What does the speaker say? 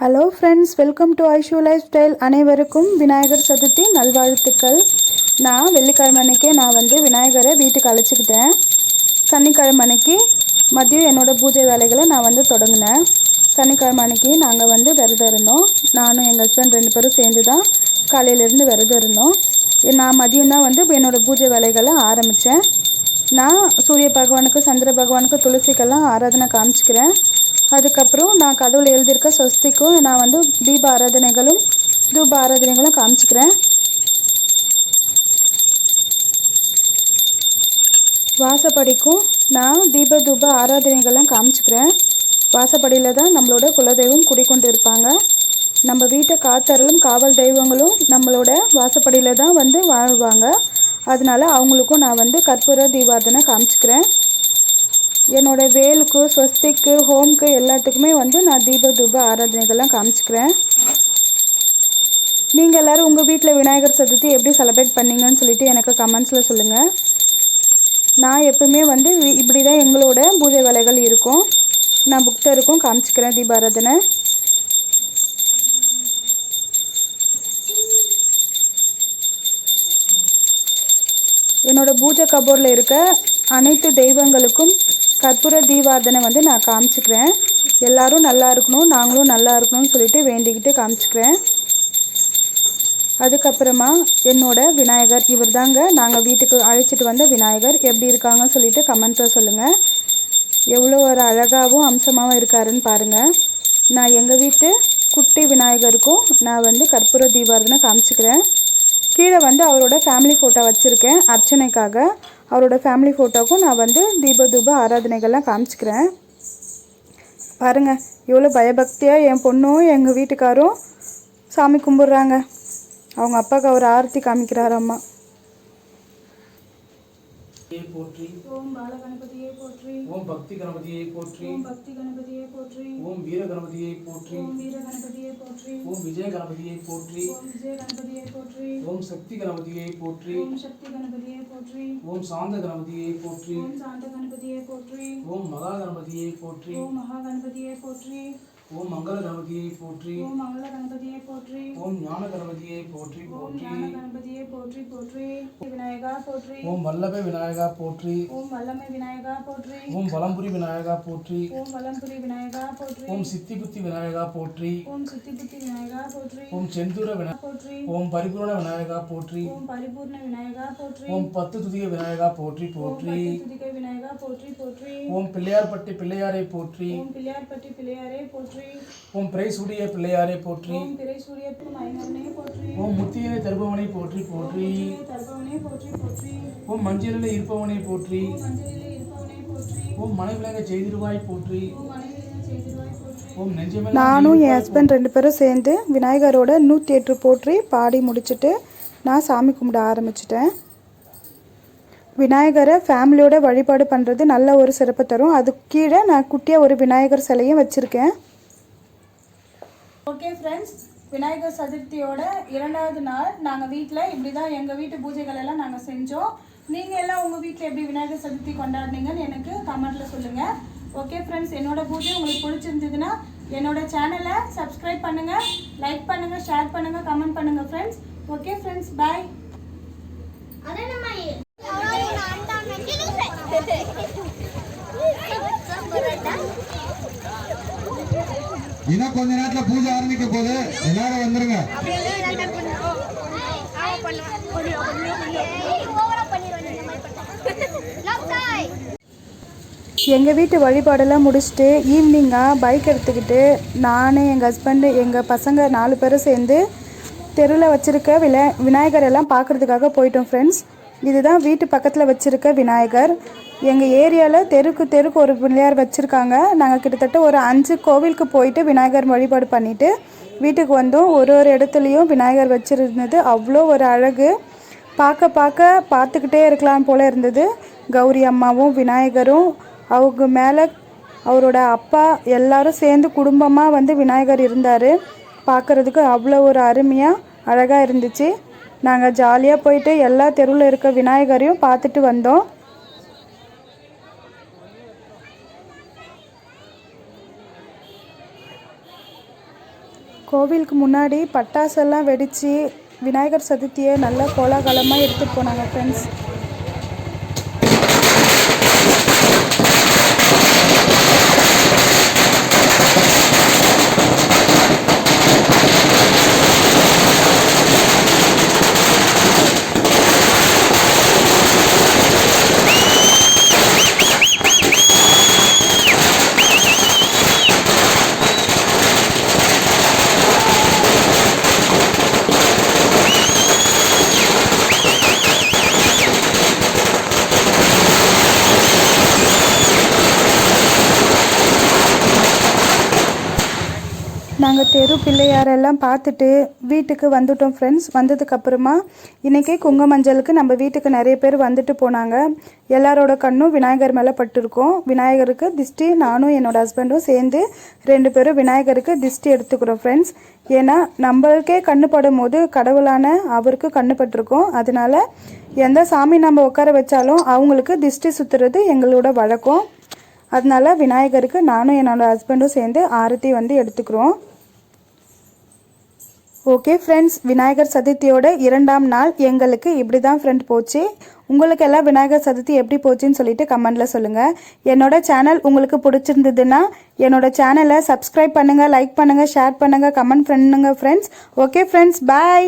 Hello friends welcome to Aishu lifestyle அனைவருக்கும் விநாயகர் சதுர்த்தி நல்வாழ்த்துக்கள். நான் வெள்ளிக்கிழமை அன்னைக்கே நான் வந்து விநாயகரை வீட்டுக்கு அழைச்சிக்கிட்டேன். சனிக்கிழமை அன்னைக்கு மதியம் என்னோடய பூஜை வேலைகளை நான் வந்து தொடங்கினேன். சனிக்கிழமை அன்னைக்கு நாங்கள் வந்து விரதம் இருந்தோம். நானும் எங்கள் ஹஸ்பண்ட் ரெண்டு பேரும் சேர்ந்து தான் காலையிலேருந்து விரதம் இருந்தோம். நான் மதியம் தான் வந்து என்னோடய பூஜை வேலைகளை ஆரம்பித்தேன் நான் சூரிய பகவானுக்கு சந்திர பகவானுக்கு துளசிக்கெல்லாம் ஆராதனை காமிச்சிக்கிறேன். அதுக்கப்புறம் நான் கதவுல எழுதியிருக்க ஸ்வஸ்திக்கும் நான் வந்து தீப ஆராதனைகளும் தூப ஆராதனைகளும் காமிச்சிக்கிறேன். வாசப்படிக்கும் நான் தீப தூப ஆராதனைகள்லாம் காமிச்சிக்கிறேன். வாசப்படியில் தான் நம்மளோட குலதெய்வம் குடிக்கொண்டு இருப்பாங்க. நம்ம வீட்டை காத்தரலும் காவல் தெய்வங்களும் நம்மளோட வாசப்படியில் தான் வந்து வாழ்வாங்க. அதனால அவங்களுக்கும் நான் வந்து கற்பூர தீபாரதனை காமிச்சிக்கிறேன். என்னோட வேலுக்கு ஸ்வஸ்திக்கு ஹோம்க்கு எல்லாத்துக்குமே வந்து நான் தீப தூப ஆராதனைகள்லாம் காமிச்சிக்கிறேன். நீங்கள் எல்லோரும் உங்கள் வீட்டில் விநாயகர் சதுர்த்தி எப்படி செலிப்ரேட் பண்ணீங்கன்னு சொல்லிட்டு எனக்கு கமெண்ட்ஸில் சொல்லுங்கள் நான் எப்பவுமே வந்து இப்படி தான் எங்களோட பூஜை வேலைகள் இருக்கும். நான் புக்தருக்கும் காமிச்சிக்கிறேன் தீபாராதனை என்னோட பூஜை கபோர்டில் இருக்க அனைத்து தெய்வங்களுக்கும் கற்பூர தீபாரதனை வந்து நான் காமிச்சிக்கிறேன். எல்லோரும் நல்லா இருக்கணும் நாங்களும் நல்லா இருக்கணும்னு சொல்லிட்டு வேண்டிக்கிட்டு காமிச்சிக்கிறேன். அதுக்கப்புறமா என்னோட விநாயகர் இவர் தாங்க நாங்கள் வீட்டுக்கு அழைச்சிட்டு வந்த விநாயகர். எப்படி இருக்காங்கன்னு சொல்லிட்டு கமெண்ட்டில் சொல்லுங்கள் எவ்வளோ ஒரு அழகாகவும் அம்சமாகவும் இருக்காருன்னு பாருங்கள் நான் எங்கள் வீட்டு குட்டி விநாயகருக்கும் நான் வந்து கற்பூர தீபாரதனை காமிச்சிக்கிறேன். கீழே வந்து அவரோட ஃபேமிலி ஃபோட்டோ வச்சுருக்கேன் அர்ச்சனைக்காக. அவரோட ஃபேமிலி ஃபோட்டோக்கும் நான் வந்து தீப தூப ஆராதனைகள்லாம் காமிச்சிக்கிறேன். பாருங்கள் எவ்வளோ பயபக்தியாக என் பொண்ணும் எங்கள் வீட்டுக்காரும் சாமி கும்பிட்றாங்க. அவங்க அப்பாவுக்கு அவர் ஆரத்தி காமிக்கிறார் அம்மா கணபதியை போற்றி ஓம் பால கணபதியை போற்றி ஓம் பக்தி கணபதியை போற்றி ஓம் பக்தி கணபதியை போற்றி ஓம் வீர கணபதியை போற்றி ஓம் வீர கணபதியை போற்றி ஓம் விஜய கணபதியை போற்றி ஓம் விஜய கணபதியை போற்றி ஓம் சக்தி கணபதியை போற்றி ஓம் சக்தி கணபதியை போற்றி ஓம் சாந்த கணபதியை போற்றி ஓம் சாந்த கணபதியை போற்றி ஓம் மகா கணபதியை போற்றி ஓம் மகா கணபதியை போற்றி ஓம் மங்கள கணபதியை போற்றி ஓம் மங்கள கணபதியை போற்றி ஓம் ஞான கணபதியை போற்றி ஓம் ஞான கணபதியை போற்றி போற்றி விநாயகா போற்றி ஓம் வல்லப விநாயகா போற்றி ஓம் வல்லமை விநாயகா போற்றி ஓம் பலம்புரி விநாயகா போற்றி ஓம் வலம்புரி விநாயகா போற்றி ஓம் சித்தி புத்தி விநாயகா போற்றி ஓம் சுத்தி புத்தி விநாயகா போற்றி ஓம் செந்தூர விநாய போற்றி ஓம் பரிபூர்ண விநாயகா போற்றி ஓம் பரிபூர்ண விநாயகா போற்றி ஓம் பத்து துதிய விநாயகா போற்றி போற்றி துதிகை விநாயகா போற்றி போற்றி ஓம் பிள்ளையார்பட்டி பிள்ளையாரை போற்றி ஓம் பிள்ளையார்பட்டி பிள்ளையாரே போற்றி ஓம் பிரைசூடிய பிள்ளையாரை போற்றி. ஓம் பிறை சூரியத்துக்கு மைனவனே போற்றி. ஓம் முத்தியனை தருபவனை போற்றி போற்றி. தர்பவனே போற்றி போற்றி. ஓம் மஞ்சளில் இருப்பவனை போற்றி. ஓம் மஞ்சளிலே இருப்பவனே போற்றி. ஓம் மனைவிலக செய்திருவாய் போற்றி. நானும் என் ஹஸ்பண்ட் ரெண்டு பேரும் சேர்ந்து விநாயகரோட நூற்றி எட்டு போற்றி பாடி முடிச்சுட்டு நான் சாமி கும்பிட ஆரம்பிச்சிட்டேன். விநாயகரை ஃபேமிலியோட வழிபாடு பண்ணுறது நல்ல ஒரு சிறப்பு தரும். அதுக்கு கீழே நான் குட்டியாக ஒரு விநாயகர் சிலையும் வச்சுருக்கேன். ஓகே ஃப்ரெண்ட்ஸ் விநாயகர் சதுர்த்தியோட இரண்டாவது நாள். நாங்கள் வீட்டில் இப்படி தான் எங்கள் வீட்டு பூஜைகள் எல்லாம் நாங்கள் செஞ்சோம். நீங்கள் எல்லாம் உங்கள் வீட்டில் எப்படி விநாயகர் சதுர்த்தி கொண்டாடுனீங்கன்னு எனக்கு கமெண்ட்டில் சொல்லுங்கள் ஓகே ஃப்ரெண்ட்ஸ் என்னோட பூஜை உங்களுக்கு பிடிச்சிருந்ததுன்னா என்னோட சேனலை சப்ஸ்கிரைப் பண்ணுங்கள் லைக் பண்ணுங்கள் ஷேர் பண்ணுங்கள் கமெண்ட் பண்ணுங்கள் ஃப்ரெண்ட்ஸ் ஓகே ஃப்ரெண்ட்ஸ் பாய் இன்னும் கொஞ்ச நேரத்துல பூஜை ஆரம்பிக்க போது எல்லாரும் வந்துருங்க. எங்கள் வீட்டு வழிபாடெல்லாம் முடிச்சுட்டு ஈவினிங்காக பைக் எடுத்துக்கிட்டு நான் எங்கள் ஹஸ்பண்டு எங்கள் பசங்க நாலு பேரும் சேர்ந்து தெருவில் வச்சுருக்க விநாய விநாயகர் எல்லாம் பார்க்குறதுக்காக போயிட்டோம் ஃப்ரெண்ட்ஸ் இதுதான் வீட்டு பக்கத்தில் வச்சுருக்க விநாயகர். எங்கள் ஏரியாவில் தெருக்கு தெருக்கு ஒரு பிள்ளையார் வச்சுருக்காங்க. நாங்கள் கிட்டத்தட்ட ஒரு அஞ்சு கோவிலுக்கு போயிட்டு விநாயகர் வழிபாடு பண்ணிவிட்டு வீட்டுக்கு வந்தோம். ஒரு ஒரு இடத்துலையும் விநாயகர் வச்சுருந்தது. அவ்வளோ ஒரு அழகு. பார்க்க பார்க்க பார்த்துக்கிட்டே இருக்கலாம் போல் இருந்தது. கௌரி அம்மாவும் விநாயகரும் அவங்க மேலே அவரோட அப்பா எல்லாரும் சேர்ந்து குடும்பமாக வந்து விநாயகர் இருந்தார். பார்க்குறதுக்கு அவ்வளோ ஒரு அருமையாக அழகாக இருந்துச்சு. நாங்கள் ஜாலியாக போயிட்டு எல்லா தெருவில் இருக்க விநாயகரையும் பார்த்துட்டு வந்தோம். கோவிலுக்கு முன்னாடி பட்டாசெல்லாம் வெடித்து விநாயகர் சதுர்த்தியை நல்லா கோலாகலமாக எடுத்துகிட்டு போனாங்க ஃப்ரெண்ட்ஸ் நாங்கள் தெரு பிள்ளையாரெல்லாம் பார்த்துட்டு வீட்டுக்கு வந்துட்டோம் ஃப்ரெண்ட்ஸ் வந்ததுக்கப்புறமா இன்றைக்கே குங்க மஞ்சளுக்கு நம்ம வீட்டுக்கு நிறைய பேர் வந்துட்டு போனாங்க. எல்லாரோட கண்ணும் விநாயகர் மேலே பட்டிருக்கோம். விநாயகருக்கு திஷ்டி நானும் என்னோடய ஹஸ்பண்டும் சேர்ந்து ரெண்டு பேரும் விநாயகருக்கு திஷ்டி எடுத்துக்கிறோம் ஃப்ரெண்ட்ஸ் ஏன்னா நம்மளுக்கே கண்ணு படும் போது கடவுளான அவருக்கு கண்ணு பட்டிருக்கோம். அதனால எந்த சாமி நம்ம உட்கார வச்சாலும் அவங்களுக்கு திஷ்டி சுற்றுறது எங்களோட வழக்கம். அதனால விநாயகருக்கு நானும் என்னோடய ஹஸ்பண்டும் சேர்ந்து ஆரத்தி வந்து எடுத்துக்கிறோம். ஓகே ஃப்ரெண்ட்ஸ் விநாயகர் சதுர்த்தியோட இரண்டாம் நாள் எங்களுக்கு இப்படி தான் ஃப்ரெண்ட் போச்சு. உங்களுக்கு எல்லாம் விநாயகர் சதுர்த்தி எப்படி போச்சுன்னு சொல்லிட்டு கமெண்டில் சொல்லுங்கள் என்னோட சேனல் உங்களுக்கு பிடிச்சிருந்ததுன்னா என்னோட சேனலை சப்ஸ்கிரைப் பண்ணுங்கள் லைக் பண்ணுங்கள் ஷேர் பண்ணுங்கள் கமெண்ட் பண்ணுங்கள் ஃப்ரெண்ட்ஸ் ஓகே ஃப்ரெண்ட்ஸ் பாய்